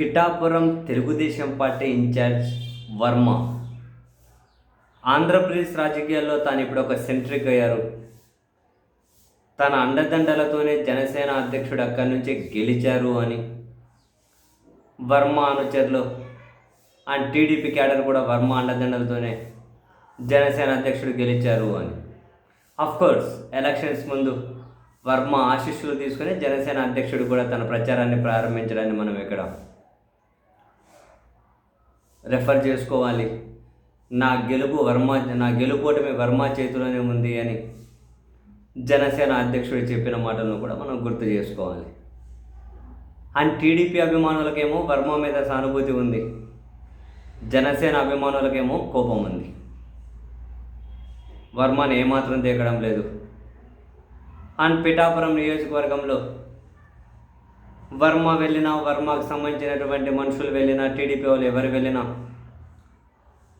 Pithapuram Telugu Desam party incharge Varma. Andhra Pradesh రాజకీయాల్లో తాను ఇప్పుడు ఒక సెంట్రిక్ అయ్యారు. తన అండదండలతోనే జనసేన అధ్యక్షుడు అక్కడి నుంచి గెలిచారు అని వర్మ అనుచరులు అండ్ టీడీపీ క్యాడర్ కూడా వర్మ అండదండలతోనే జనసేన అధ్యక్షుడు గెలిచారు అని. కోర్స్ ఎలక్షన్స్ ముందు వర్మ ఆశీస్సులు తీసుకుని జనసేన అధ్యక్షుడు కూడా తన ప్రచారాన్ని ప్రారంభించడాన్ని మనం ఇక్కడ రెఫర్ చేసుకోవాలి. నా గెలుపు వర్మ నా గెలుపోటమి వర్మ చేతిలోనే ఉంది అని జనసేన అధ్యక్షుడు చెప్పిన మాటలను కూడా మనం గుర్తు చేసుకోవాలి. అండ్ టీడీపీ అభిమానులకేమో వర్మ మీద సానుభూతి ఉంది. జనసేన అభిమానులకేమో కోపం ఉంది. వర్మని ఏమాత్రం దేకడం లేదు. అండ్ పిఠాపురం నియోజకవర్గంలో వర్మ వెళ్ళినా వర్మకు సంబంధించినటువంటి మనుషులు వెళ్ళినా టీడీపీ వాళ్ళు ఎవరు వెళ్ళినా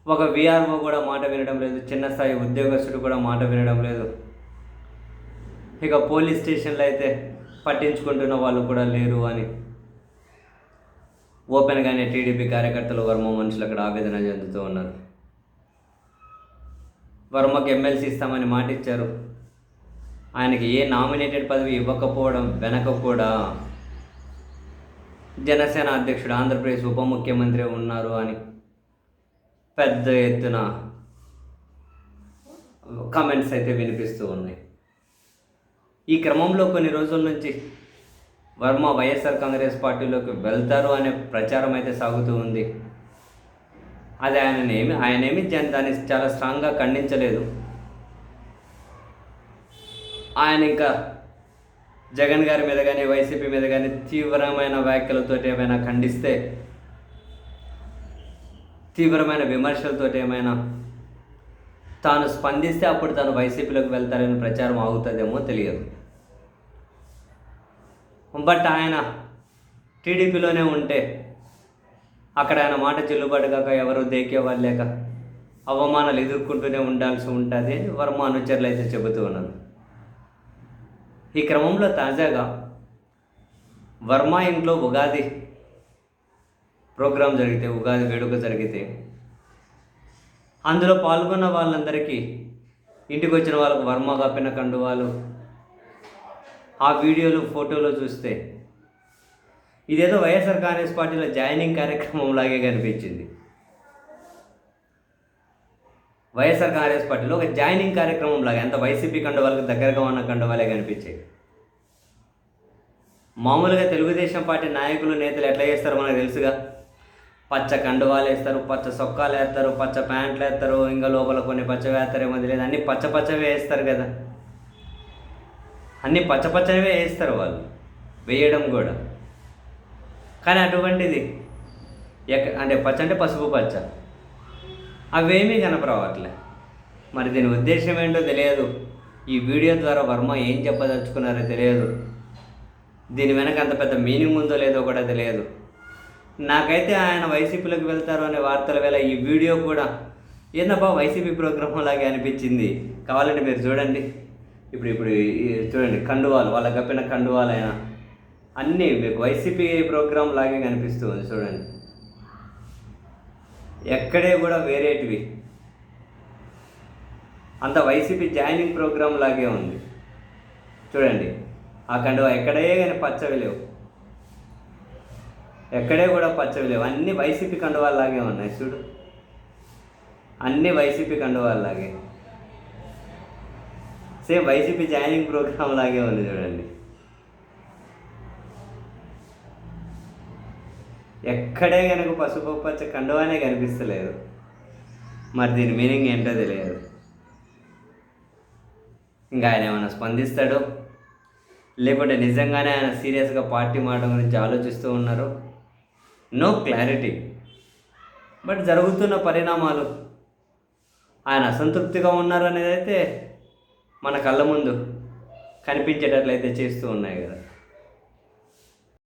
ఒక విఆర్ఓ కూడా మాట వినడం లేదు చిన్న స్థాయి ఉద్యోగస్తుడు కూడా మాట వినడం లేదు. ఇక పోలీస్ స్టేషన్లో అయితే పట్టించుకుంటున్న వాళ్ళు కూడా లేరు అని. ఓపెన్గానే టీడీపీ కార్యకర్తలు వర్మ మనుషులు అక్కడ ఆవేదన చెందుతూ ఉన్నారు. వర్మకు ఎమ్మెల్సీ ఇస్తామని మాట ఇచ్చారు ఆయనకి ఏ నామినేటెడ్ పదవి ఇవ్వకపోవడం వెనక కూడా జనసేన అధ్యక్షుడు ఆంధ్రప్రదేశ్ ఉప ముఖ్యమంత్రి ఉన్నారు అని పెద్ద ఎత్తున కామెంట్స్ అయితే వినిపిస్తూ ఉన్నాయి. ఈ క్రమంలో కొన్ని రోజుల నుంచి వర్మ వైఎస్ఆర్ కాంగ్రెస్ పార్టీలోకి వెళ్తారు అనే ప్రచారం అయితే సాగుతూ ఉంది. అది ఆయననేమి ఆయనేమి జన్- దాన్ని చాలా స్ట్రాంగ్గా ఖండించలేదు. ఆయన ఇంకా జగన్ గారి మీద కానీ వైసీపీ మీద కానీ తీవ్రమైన వ్యాఖ్యలతో ఏమైనా ఖండిస్తే తీవ్రమైన విమర్శలతో ఏమైనా తాను స్పందిస్తే అప్పుడు తాను వైసీపీలోకి వెళ్తారని ప్రచారం ఆగుతుందేమో తెలియదు. బట్ ఆయన టీడీపీలోనే ఉంటే అక్కడ ఆయన మాట చెల్లుబాటు కాక ఎవరు దేకేవాళ్ళు లేక అవమానాలు ఎదుర్కొంటూనే ఉండాల్సి ఉంటుంది అని వర్మ అనుచరులు అయితే చెబుతూ ఉన్నారు. ఈ క్రమంలో తాజాగా వర్మ ఇంట్లో ఉగాది ప్రోగ్రాం జరిగితే ఉగాది వేడుక జరిగితే అందులో పాల్గొన్న వాళ్ళందరికీ ఇంటికి వచ్చిన వాళ్ళకు వర్మ కప్పిన కండువాలు ఆ వీడియోలు ఫోటోలు చూస్తే ఇదేదో వైఎస్ఆర్ కాంగ్రెస్ పార్టీలో జాయినింగ్ కార్యక్రమం లాగే కనిపించింది. వైఎస్ఆర్ కాంగ్రెస్ పార్టీలో ఒక జాయినింగ్ కార్యక్రమం లాగా ఎంత వైసీపీ కండవాళ్ళకి దగ్గరగా ఉన్న కండవాలే కనిపించాయి. మామూలుగా తెలుగుదేశం పార్టీ నాయకులు నేతలు ఎట్లా చేస్తారో మనకు తెలుసుగా. పచ్చ కండువాలు వేస్తారు పచ్చ సొక్కాలు వేస్తారు పచ్చ ప్యాంట్లు వేస్తారు ఇంకా లోపల కొన్ని పచ్చ వేస్తారేమో తెలియదు. అన్నీ పచ్చ పచ్చవే వేస్తారు కదా. అన్నీ పచ్చ పచ్చవే వేస్తారు వాళ్ళు వేయడం కూడా. కానీ అటువంటిది ఎక్క అంటే పచ్చ అంటే పసుపు పచ్చ. అవేమీ కనపరావట్లే మరి దీని ఉద్దేశం ఏంటో తెలియదు. ఈ వీడియో ద్వారా వర్మ ఏం చెప్పదలుచుకున్నారో తెలియదు. దీని వెనక అంత పెద్ద మీనింగ్ ఉందో లేదో కూడా తెలియదు. నాకైతే ఆయన వైసీపీలోకి వెళ్తారు అనే వార్తల వేళ ఈ వీడియో కూడా ఏందబ్బా వైసీపీ ప్రోగ్రామ్ లాగే అనిపించింది. కావాలంటే మీరు చూడండి. ఇప్పుడు ఇప్పుడు చూడండి కండువాలు వాళ్ళ కప్పిన కండువాలైనా అన్నీ మీకు వైసీపీ ప్రోగ్రామ్ లాగే కనిపిస్తుంది చూడండి. ఎక్కడే కూడా వేరేటివి. అంత వైసీపీ జాయినింగ్ ప్రోగ్రామ్ లాగే ఉంది. చూడండి ఆ కండువ ఎక్కడే కానీ పచ్చవి లేవు. ఎక్కడే కూడా పచ్చవి లేవు. అన్ని వైసీపీ కండువాల్లాగే ఉన్నాయి చూడు. అన్ని వైసీపీ కండువాల్లాగే సేమ్ వైసీపీ జాయినింగ్ ప్రోగ్రామ్ లాగే ఉంది చూడండి. ఎక్కడే కనుక పసుపు పచ్చ కండువానే కనిపిస్తలేదు. మరి దీని మీనింగ్ ఏంటో తెలియదు. ఇంకా ఆయన ఏమైనా స్పందిస్తాడో? లేకుంటే నిజంగానే ఆయన సీరియస్గా పార్టీ మాట గురించి ఆలోచిస్తూ ఉన్నారు? No clarity. బట్ జరుగుతున్న పరిణామాలు. ఆయన అసంతృప్తిగా ఉన్నారు అనేది అయితే మన కళ్ళ ముందు కనిపించేటట్లయితే చేస్తూ ఉన్నాయి కదా.